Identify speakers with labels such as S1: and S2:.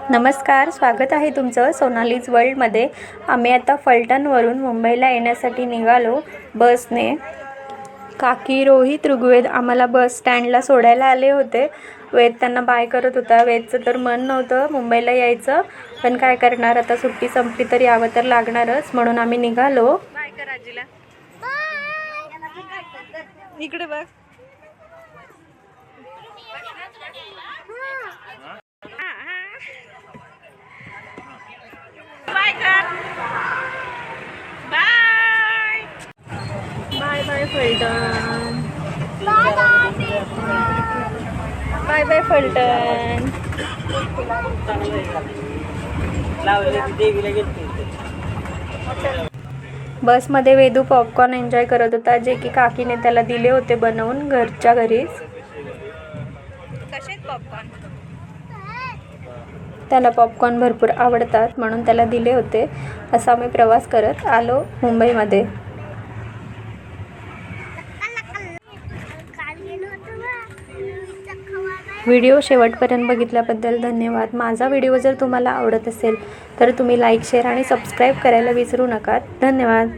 S1: नमस्कार स्वागत आहे तुमचं सोनालीज वर्ल्डमध्ये. आम्ही आता फलटणवरून मुंबईला येण्यासाठी निघालो बसने. काकी रोहित ऋग्वेद आम्हाला बस स्टँडला सोडायला आले होते. वेद त्यांना बाय करत होता. वेदचं तर मन नव्हतं मुंबईला यायचं. पण काय करणार? आता सुट्टी संपली तर यावं तर लागणारच. म्हणून आम्ही निघालो.
S2: बाय कर आजीला. इकडे बघ. बाय कर bye
S1: bye bye Phaltan bye bye Phaltan बसमध्ये वेदू पॉपकॉर्न एन्जॉय करत होता. जे की काकीने त्याला दिले होते बनवून घरच्या घरीच.
S2: कसे पॉपकॉर्न
S1: त्याला पॉपकॉर्न भरपूर आवडतात म्हणून त्याला दिले होते. असा आम्ही प्रवास करत आलो मुंबईमध्ये. व्हिडिओ शेवटपर्यंत बघितल्याबद्दल धन्यवाद. माझा व्हिडिओ जर तुम्हाला आवडत असेल तर तुम्ही लाईक शेअर आणि सबस्क्राईब करायला विसरू नका. धन्यवाद.